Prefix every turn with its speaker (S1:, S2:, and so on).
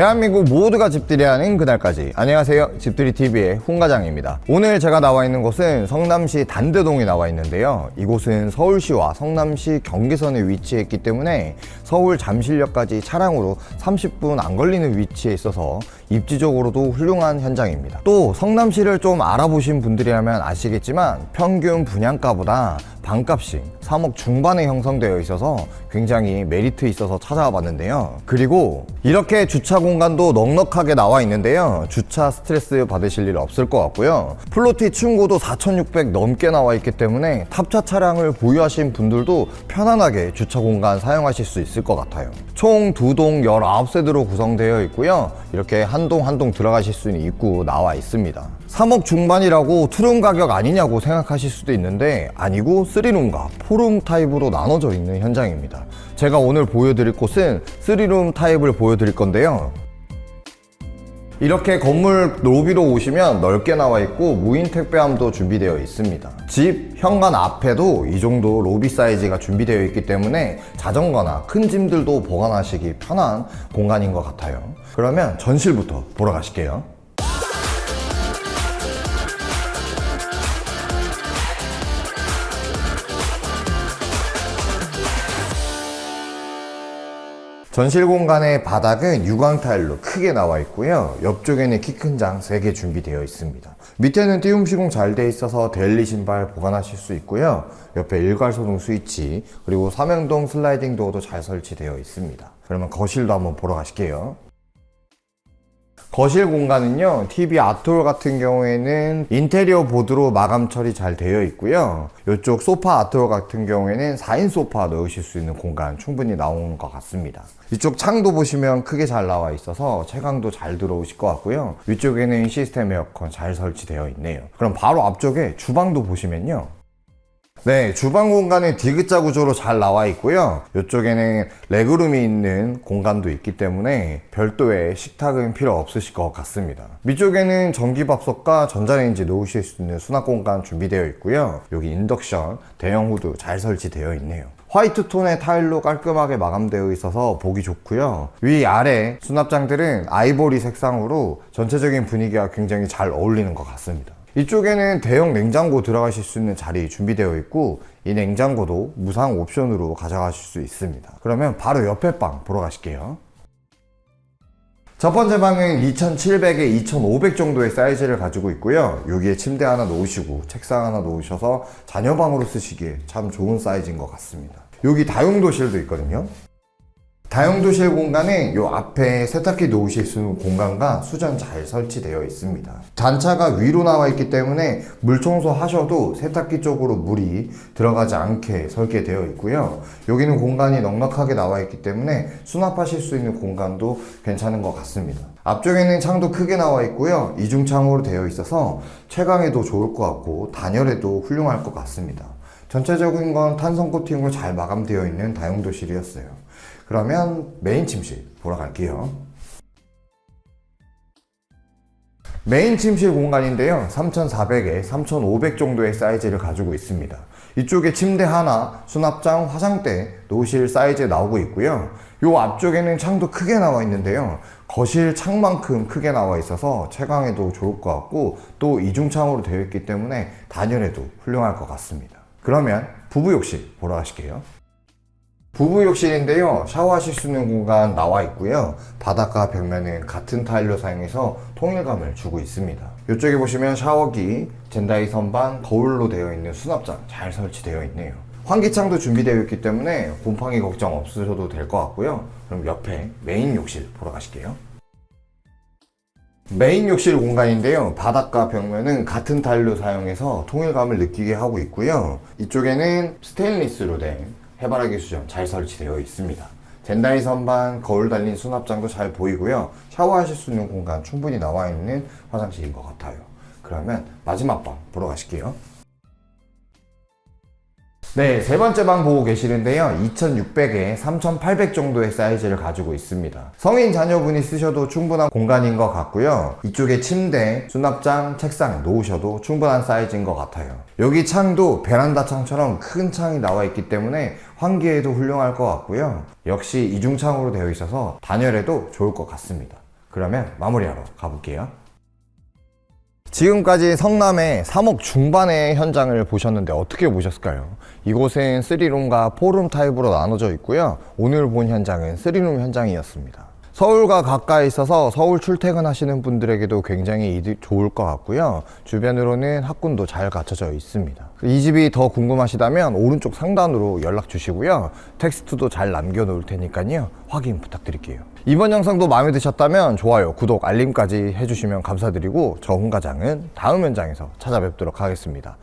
S1: 대한민국 모두가 집들이 하는 그날까지. 안녕하세요. 집들이TV의 홍과장입니다. 오늘 제가 나와 있는 곳은 성남시 단대동에 나와 있는데요. 이곳은 서울시와 성남시 경계선에 위치해 있기 때문에 서울 잠실역까지 차량으로 30분 안 걸리는 위치에 있어서 입지적으로도 훌륭한 현장입니다 또 성남시를 좀 알아보신 분들이라면 아시겠지만 평균 분양가보다 반값이 3억 중반에 형성되어 있어서 굉장히 메리트 있어서 찾아와 봤는데요. 그리고 이렇게 주차 공간도 넉넉하게 나와 있는데요. 주차 스트레스 받으실 일 없을 것 같고요. 플로티 충고도 4,600 넘게 나와 있기 때문에 탑차 차량을 보유하신 분들도 편안하게 주차 공간 사용하실 수 있을 것 같아요. 총 두 동 19세대로 구성되어 있고요. 이렇게 한동 한동 들어가실 수 있는 입구 나와 있습니다. 3억 중반이라고 투룸 가격 아니냐고 생각하실 수도 있는데 아니고 3룸과 4룸 타입으로 나눠져 있는 현장입니다. 제가 오늘 보여드릴 곳은 3룸 타입을 보여드릴 건데요. 이렇게 건물 로비로 오시면 넓게 나와 있고 무인 택배함도 준비되어 있습니다. 집 현관 앞에도 이 정도 로비 사이즈가 준비되어 있기 때문에 자전거나 큰 짐들도 보관하시기 편한 공간인 것 같아요. 그러면 전실부터 보러 가실게요. 전실 공간의 바닥은 유광 타일로 크게 나와 있고요. 옆쪽에는 키 큰 장 3개 준비되어 있습니다. 밑에는 띄움 시공 잘 돼 있어서 데일리 신발 보관하실 수 있고요. 옆에 일괄소동 스위치 그리고 삼연동 슬라이딩 도어도 잘 설치되어 있습니다. 그러면 거실도 한번 보러 가실게요. 거실 공간은요, TV 아트홀 같은 경우에는 인테리어 보드로 마감 처리 잘 되어 있고요. 이쪽 소파 아트홀 같은 경우에는 4인 소파 넣으실 수 있는 공간 충분히 나오는 것 같습니다. 이쪽 창도 보시면 크게 잘 나와 있어서 채광도 잘 들어오실 것 같고요. 위쪽에는 시스템 에어컨 잘 설치되어 있네요. 그럼 바로 앞쪽에 주방도 보시면요. 네, 주방 공간은 디귿자 구조로 잘 나와 있고요. 이쪽에는 레그룸이 있는 공간도 있기 때문에 별도의 식탁은 필요 없으실 것 같습니다. 위쪽에는 전기밥솥과 전자레인지 놓으실 수 있는 수납 공간 준비되어 있고요. 여기 인덕션, 대형 후드 잘 설치되어 있네요. 화이트 톤의 타일로 깔끔하게 마감되어 있어서 보기 좋고요. 위 아래 수납장들은 아이보리 색상으로 전체적인 분위기가 굉장히 잘 어울리는 것 같습니다. 이쪽에는 대형 냉장고 들어가실 수 있는 자리 준비되어 있고 이 냉장고도 무상 옵션으로 가져가실 수 있습니다. 그러면 바로 옆에 방 보러 가실게요. 첫 번째 방은 2700에 2500 정도의 사이즈를 가지고 있고요. 여기에 침대 하나 놓으시고 책상 하나 놓으셔서 자녀방으로 쓰시기에 참 좋은 사이즈인 것 같습니다. 여기 다용도실도 있거든요. 다용도실 공간에 요 앞에 세탁기 놓으실 수 있는 공간과 수전 잘 설치되어 있습니다. 단차가 위로 나와 있기 때문에 물 청소 하셔도 세탁기 쪽으로 물이 들어가지 않게 설계되어 있고요. 여기는 공간이 넉넉하게 나와 있기 때문에 수납하실 수 있는 공간도 괜찮은 것 같습니다. 앞쪽에는 창도 크게 나와 있고요. 이중창으로 되어 있어서 채광에도 좋을 것 같고 단열에도 훌륭할 것 같습니다. 전체적인 건 탄성 코팅으로 잘 마감되어 있는 다용도실이었어요. 그러면 메인 침실 보러 갈게요. 메인 침실 공간인데요. 3,400에 3,500 정도의 사이즈를 가지고 있습니다. 이쪽에 침대 하나, 수납장, 화장대 놓으실 사이즈에 나오고 있고요. 요 앞쪽에는 창도 크게 나와 있는데요. 거실 창만큼 크게 나와 있어서 채광에도 좋을 것 같고 또 이중창으로 되어 있기 때문에 단열에도 훌륭할 것 같습니다. 그러면 부부 욕실 보러 가실게요. 부부 욕실인데요. 샤워하실 수 있는 공간 나와 있고요. 바닥과 벽면은 같은 타일로 사용해서 통일감을 주고 있습니다. 이쪽에 보시면 샤워기, 젠다이 선반, 거울로 되어 있는 수납장 잘 설치되어 있네요. 환기창도 준비되어 있기 때문에 곰팡이 걱정 없으셔도 될 것 같고요. 그럼 옆에 메인 욕실 보러 가실게요. 메인 욕실 공간인데요. 바닥과 벽면은 같은 타일로 사용해서 통일감을 느끼게 하고 있고요. 이쪽에는 스테인리스로 된 해바라기 수전 잘 설치되어 있습니다. 젠다이 선반, 거울 달린 수납장도 잘 보이고요. 샤워하실 수 있는 공간 충분히 나와 있는 화장실인 것 같아요. 그러면 마지막 방 보러 가실게요. 네, 세 번째 방 보고 계시는데요. 2600에 3800 정도의 사이즈를 가지고 있습니다. 성인 자녀분이 쓰셔도 충분한 공간인 것 같고요. 이쪽에 침대, 수납장, 책상 놓으셔도 충분한 사이즈인 것 같아요. 여기 창도 베란다 창처럼 큰 창이 나와 있기 때문에 환기에도 훌륭할 것 같고요. 역시 이중창으로 되어 있어서 단열에도 좋을 것 같습니다. 그러면 마무리하러 가볼게요. 지금까지 성남의 3억 중반의 현장을 보셨는데 어떻게 보셨을까요? 이곳은 3룸과 4룸 타입으로 나눠져 있고요. 오늘 본 현장은 3룸 현장이었습니다. 서울과 가까이 있어서 서울 출퇴근하시는 분들에게도 굉장히 이득 좋을 것 같고요. 주변으로는 학군도 잘 갖춰져 있습니다. 이 집이 더 궁금하시다면 오른쪽 상단으로 연락 주시고요. 텍스트도 잘 남겨 놓을 테니까요. 확인 부탁드릴게요. 이번 영상도 마음에 드셨다면 좋아요, 구독, 알림까지 해주시면 감사드리고 저 홍과장은 다음 현장에서 찾아뵙도록 하겠습니다.